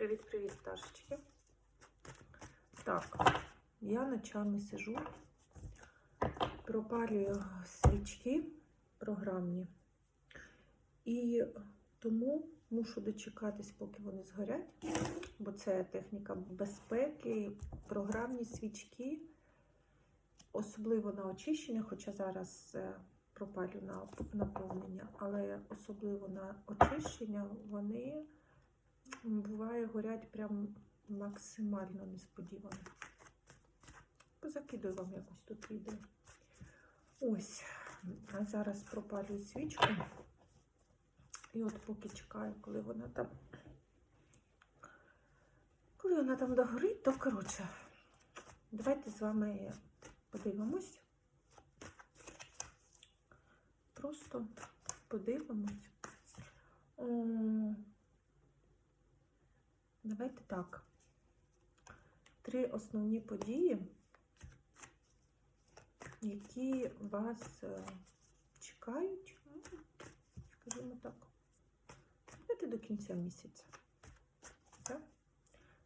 Привіт-привіт, пташечки. Так, я ночами сижу, пропалюю свічки програмні. І тому мушу дочекатись, поки вони згорять, бо це техніка безпеки, програмні свічки, особливо на очищення, хоча зараз е, пропалю на наповнення, але особливо на очищення вони буває горять прям максимально несподівано. Позакидую вам якось тут відео. Ось, а зараз пропалюю свічку. І от поки чекаю, коли вона там. Коли вона там догорить, то коротше, давайте з вами подивимось. Просто подивимось. Давайте так. Три основні події, які вас е, чекають, скажімо так, давайте до кінця місяця. Так?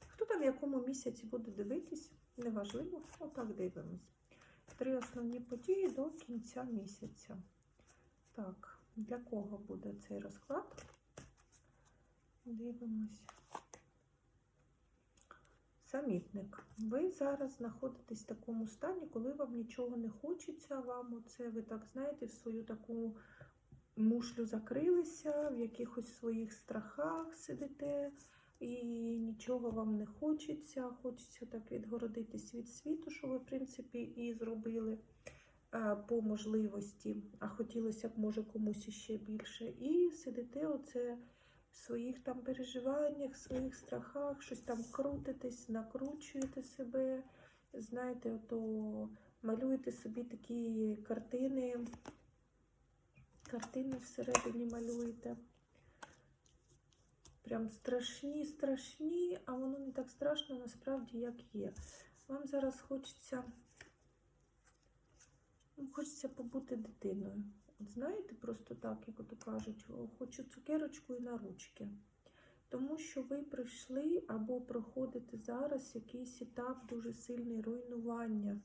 Хто там в якому місяці буде дивитись, неважливо, отак дивимось. Три основні події до кінця місяця. Так, для кого буде цей розклад? Дивимось. Самітник. Ви зараз знаходитесь в такому стані, коли вам нічого не хочеться, вам оце ви так знаєте, в свою таку мушлю закрилися, в якихось своїх страхах сидите, і нічого вам не хочеться. Хочеться так відгородитись від світу, що ви, в принципі, і зробили по можливості, а хотілося б, може, комусь іще більше. І сидите оце своїх там переживаннях, своїх страхах, щось там крутитесь, накручуєте себе. Знаєте, ото малюєте собі такі картини, картини всередині малюєте. Прям страшні, страшні, а воно не так страшно насправді, як є. Вам зараз хочеться, хочеться побути дитиною. Знаєте, просто так, як ото кажуть, хочу цукерочку і на ручки. Тому що ви прийшли або проходите зараз якийсь етап дуже сильний руйнування.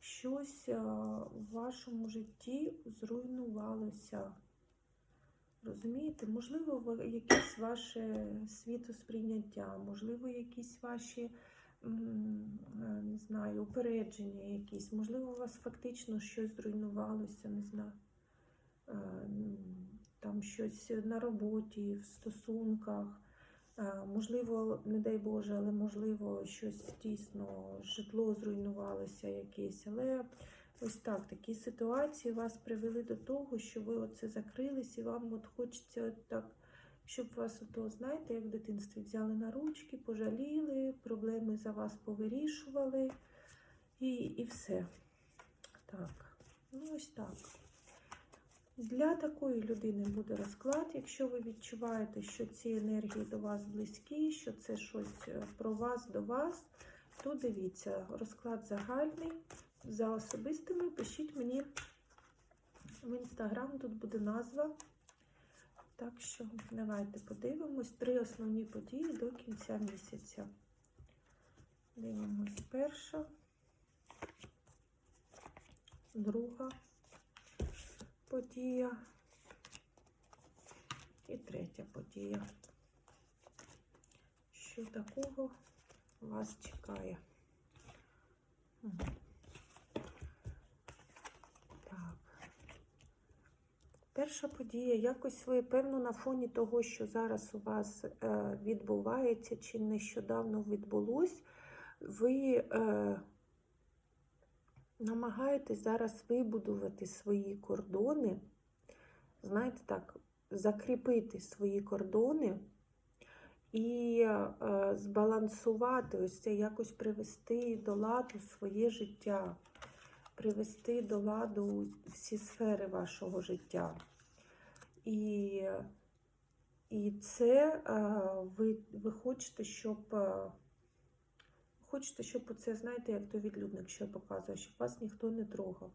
Щось в вашому житті зруйнувалося. Розумієте, можливо, якесь ваше світосприйняття, можливо, якісь ваші е, не знаю, упередження якісь, можливо, у вас фактично щось зруйнувалося, не знаю. Е, м, Там щось на роботі, в стосунках. Е, Можливо, не дай Боже, але можливо, щось дійсно, житло зруйнувалося якесь. Але ось так, такі ситуації вас привели до того, що ви оце закрились, і вам от хочеться от так, щоб вас ото, знаєте, як в дитинстві взяли на ручки, пожаліли, проблеми за вас повирішували і, і все. Так, ну ось так. Для такої людини буде розклад. Якщо ви відчуваєте, що ці енергії до вас близькі, що це щось е, про вас до вас, то дивіться, розклад загальний. За особистими пишіть мені в інстаграм, тут буде назва. Так що давайте подивимось. Три основні події до кінця місяця. Дивимось перша, друга подія і третя подія. Що такого вас чекає? Так. Перша подія. Якось ви, певно, на фоні того, що зараз у вас е, відбувається, чи нещодавно відбулось, ви е, намагаєтесь зараз вибудувати свої кордони, знаєте так, закріпити свої кордони і е, збалансувати, ось це якось привести до ладу своє життя, привести до ладу всі сфери вашого життя. І, і це е, ви, ви хочете, щоб. Хочете, щоб оце, знаєте, як той відлюдник, що показує, щоб вас ніхто не трогав.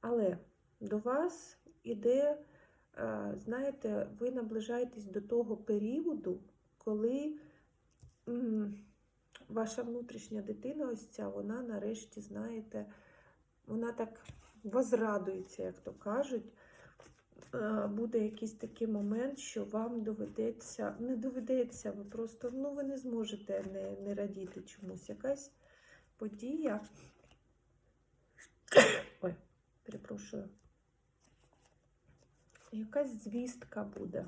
Але до вас іде, е, знаєте, ви наближаєтесь до того періоду, коли ваша внутрішня дитина, ось ця, вона нарешті, знаєте, вона так возрадується, як то кажуть. Е, Буде якийсь такий момент, що вам доведеться, не доведеться, ви просто ну, ви не зможете не, не радіти чомусь. Якась подія. Ой, перепрошую. Якась звістка буде.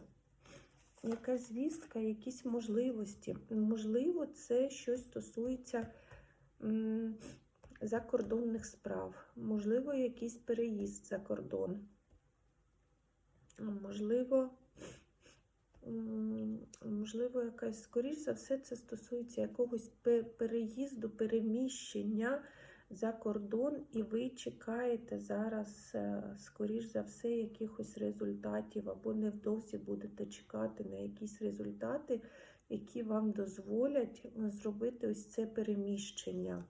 Якась звістка, якісь можливості. Можливо, це щось стосується закордонних справ. Можливо, якийсь переїзд за кордон. Можливо, можливо, якась, скоріш за все, це стосується якогось переїзду, переміщення за кордон, і ви чекаєте зараз, е, скоріш за все, якихось результатів, або невдовзі будете чекати на якісь результати, які вам дозволять е, зробити ось це переміщення.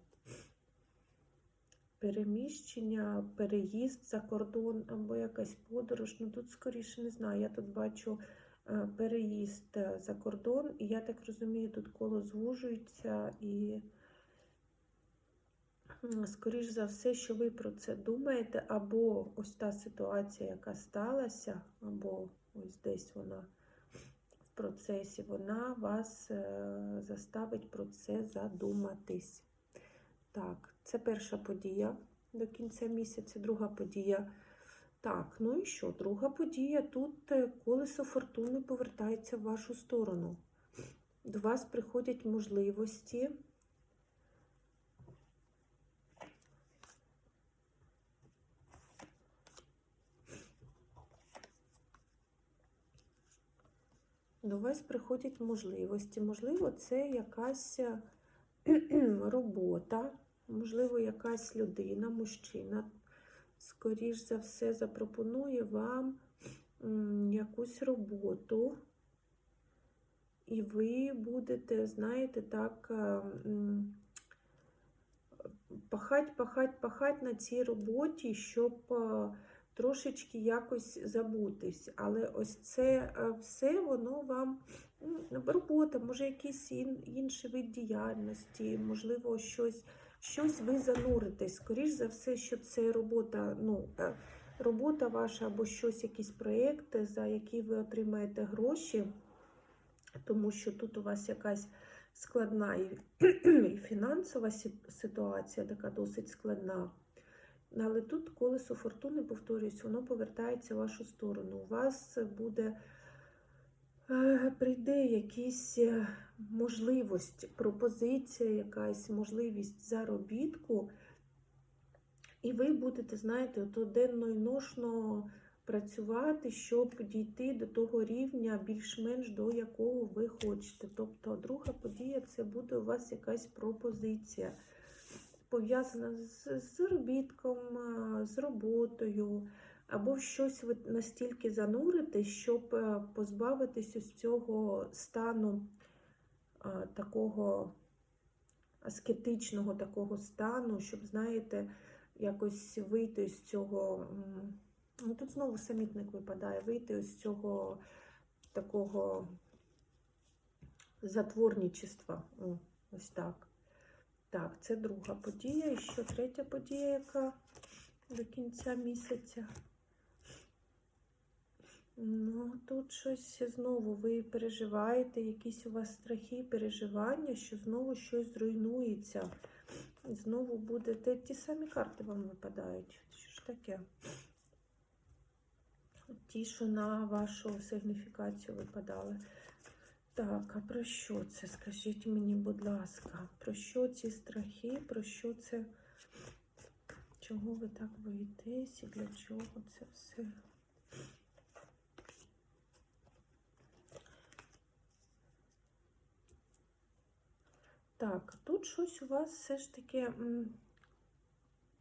Переміщення, переїзд за кордон або якась подорож. Ну тут скоріше не знаю. Я тут бачу е, переїзд е, за кордон, і я так розумію, тут коло звужується і. Скоріш за все, що ви про це думаєте, або ось та ситуація, яка сталася, або ось десь вона в процесі, вона вас е, заставить про це задуматись. Так, це перша подія до кінця місяця, друга подія. Так, ну і що? Друга подія. Тут е, колесо фортуни повертається в вашу сторону. До вас приходять можливості. До вас приходять можливості. Можливо, це якась е, робота, можливо, якась людина, мужчина, скоріш за все, запропонує вам якусь роботу, і ви будете, знаєте, так, е, пахать, пахать, пахать на цій роботі, щоб е, трошечки якось забутись. Але ось це е, все, воно вам робота, може якийсь інший вид діяльності, можливо, щось, щось ви зануритесь. Скоріш за все, що це робота, ну, е, робота ваша або щось, якісь проєкти, за які ви отримаєте гроші, тому що тут у вас якась складна і, фінансова ситуація, така досить складна. Але тут колесо фортуни, повторюсь, воно повертається в вашу сторону. У вас буде прийде якісь е, можливість, пропозиція, якась можливість заробітку, і ви будете, знаєте, ото денно і ношно працювати, щоб дійти до того рівня, більш-менш до якого ви хочете. Тобто, друга подія це буде у вас якась пропозиція пов'язана з з заробітком, з роботою, або в щось ви настільки зануритесь, щоб е, позбавитись ось цього стану такого аскетичного такого стану, щоб, знаєте, якось вийти з цього. Ну, тут знову самітник випадає, вийти з цього такого затворничества. О, ось так. Так, це друга подія. І ще третя подія, яка до кінця місяця. Ну, тут щось знову ви переживаєте, якісь у вас страхи, переживання, що знову щось зруйнується. Знову буде те, ті самі карти вам випадають. Що ж таке? Ті, що на вашу сигніфікацію випадали. Так, а про що це? Скажіть мені, будь ласка, про що ці страхи, про що це? Чого ви так боїтесь і для чого це все? Так, тут щось у вас все ж таки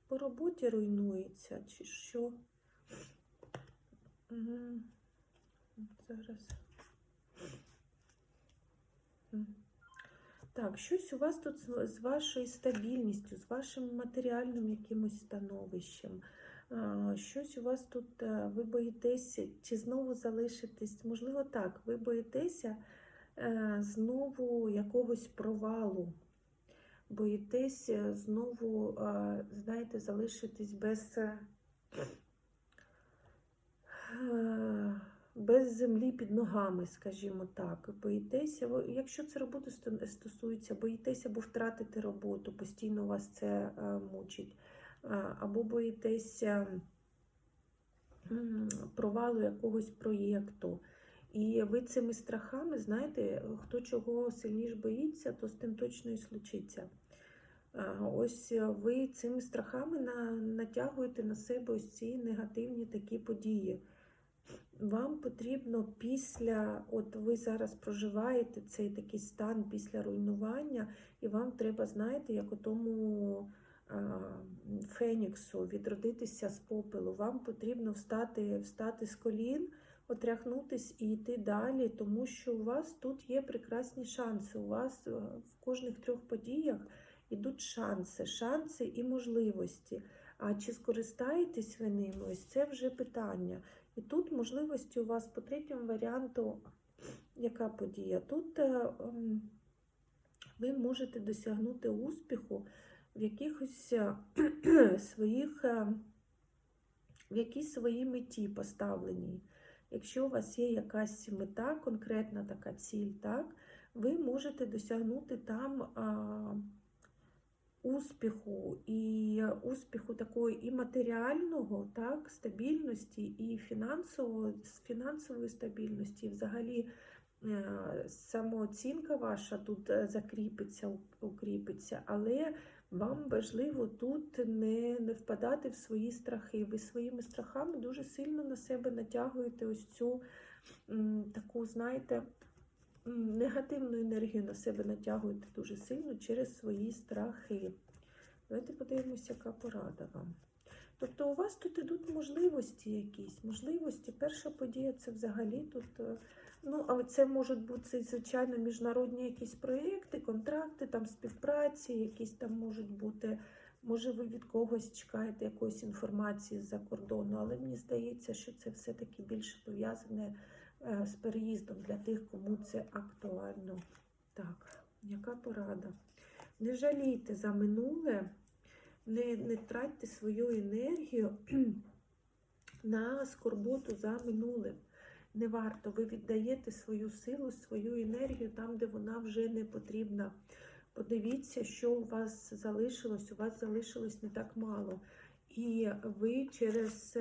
по роботі руйнується, чи що? Зараз. Так, щось у вас тут з вашою стабільністю, з вашим матеріальним якимось становищем. Щось у вас тут, е, ви боїтеся, чи знову залишитесь, можливо, так, ви боїтеся знову якогось провалу. Боїтесь е, знову, е, знаєте, залишитись без, е, е, без землі під ногами, скажімо так. Боїтеся, якщо це робота стосується, боїтеся або втратити роботу, постійно вас це е, мучить, Е, або боїтеся провалу якогось проєкту. І ви цими страхами, знаєте, хто чого сильніше боїться, то з тим точно і случиться. Ось е, ви цими страхами на, натягуєте на себе ось ці негативні такі події. Вам потрібно після, от ви зараз проживаєте цей такий стан після руйнування, і вам треба, знаєте, як у тому Феніксу відродитися з попелу. Вам потрібно встати, встати з колін, отряхнутись і йти далі, тому що у вас тут є прекрасні шанси. У вас е, в кожних трьох подіях ідуть шанси, шанси і можливості. А чи скористаєтесь ви ними? Ось це вже питання. І тут можливості у вас по третьому варіанту, яка подія? Тут е, ем, ви можете досягнути успіху в якихось е, своїх, в якійсь своїй меті поставленій. Якщо у вас є якась мета, конкретна така ціль, так, ви можете досягнути там а, успіху, і успіху такої і матеріального, так, стабільності, і фінансової, фінансової стабільності, взагалі е, самооцінка ваша тут е, закріпиться, укріпиться, але вам важливо тут не, не впадати в свої страхи. Ви своїми страхами дуже сильно на себе натягуєте ось цю м, таку, знаєте, негативну енергію на себе натягуєте дуже сильно через свої страхи. Давайте подивимося, яка порада вам. Тобто у вас тут ідуть можливості якісь. Можливості. Перша подія це взагалі тут. Ну, але це можуть бути, звичайно, міжнародні якісь проєкти, контракти, там співпраці, якісь там можуть бути. Може, ви від когось чекаєте якоїсь інформації з-за кордону, але мені здається, що це все-таки більше пов'язане е, з переїздом для тих, кому це актуально. Так, яка порада? Не жалійте за минуле, не, не тратьте свою енергію на скорботу за минулим. Не варто, ви віддаєте свою силу, свою енергію там, де вона вже не потрібна. Подивіться, що у вас залишилось, у вас залишилось не так мало. І ви через,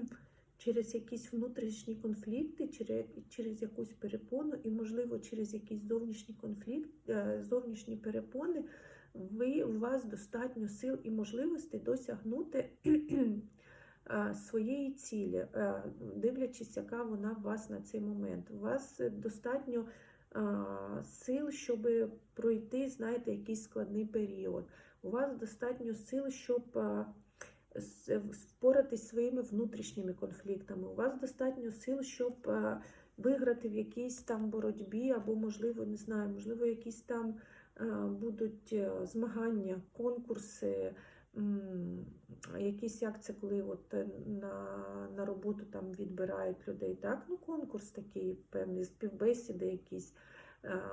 через якісь внутрішні конфлікти, через, через якусь перепону, і, можливо, через якийсь зовнішній конфлікт, е, зовнішні перепони, ви, у вас достатньо сил і можливостей досягнути своєї цілі, е, дивлячись, яка вона у вас на цей момент. У вас достатньо сил, щоб пройти, знаєте, якийсь складний період. У вас достатньо сил, щоб впоратись своїми внутрішніми конфліктами. У вас достатньо сил, щоб виграти в якійсь там боротьбі, або, можливо, не знаю, можливо, якісь там будуть е, змагання, конкурси. Якісь як це, коли от е, на, на роботу там відбирають людей, так? Ну, конкурс такий, певний, співбесіди якісь.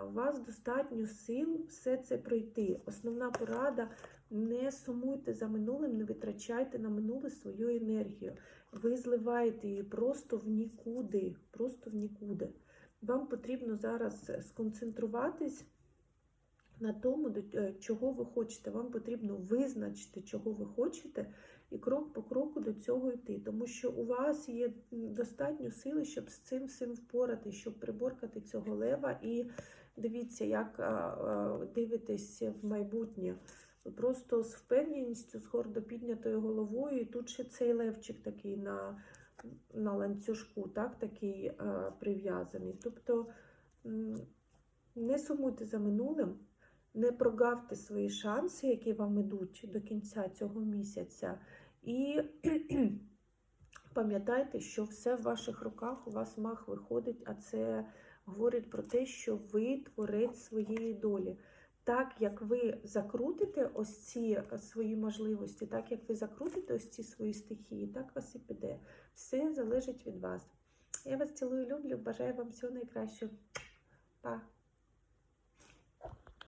У вас достатньо сил все це пройти. Основна порада: не сумуйте за минулим, не витрачайте на минуле свою енергію. Ви зливаєте її просто в нікуди. Просто в нікуди. Вам потрібно зараз сконцентруватись на тому, е, чого ви хочете. Вам потрібно визначити, чого ви хочете, і крок по кроку до цього йти. Тому що у вас є достатньо сили, щоб з цим всім впоратись, щоб приборкати цього лева. І дивіться, як дивитесь в майбутнє. Просто з впевненістю, з гордо піднятою головою, і тут ще цей левчик такий на, на ланцюжку, так, такий прив'язаний. Тобто не сумуйте за минулим, не прогавте свої шанси, які вам ідуть до кінця цього місяця. І пам'ятайте, що все в ваших руках, у вас мах виходить, а це говорить про те, що ви творець своєї долі. Так як ви закрутите ось ці свої можливості, так як ви закрутите ось ці свої стихії, так вас і піде. Все залежить від вас. Я вас цілую, люблю, бажаю вам всього найкращого. Па!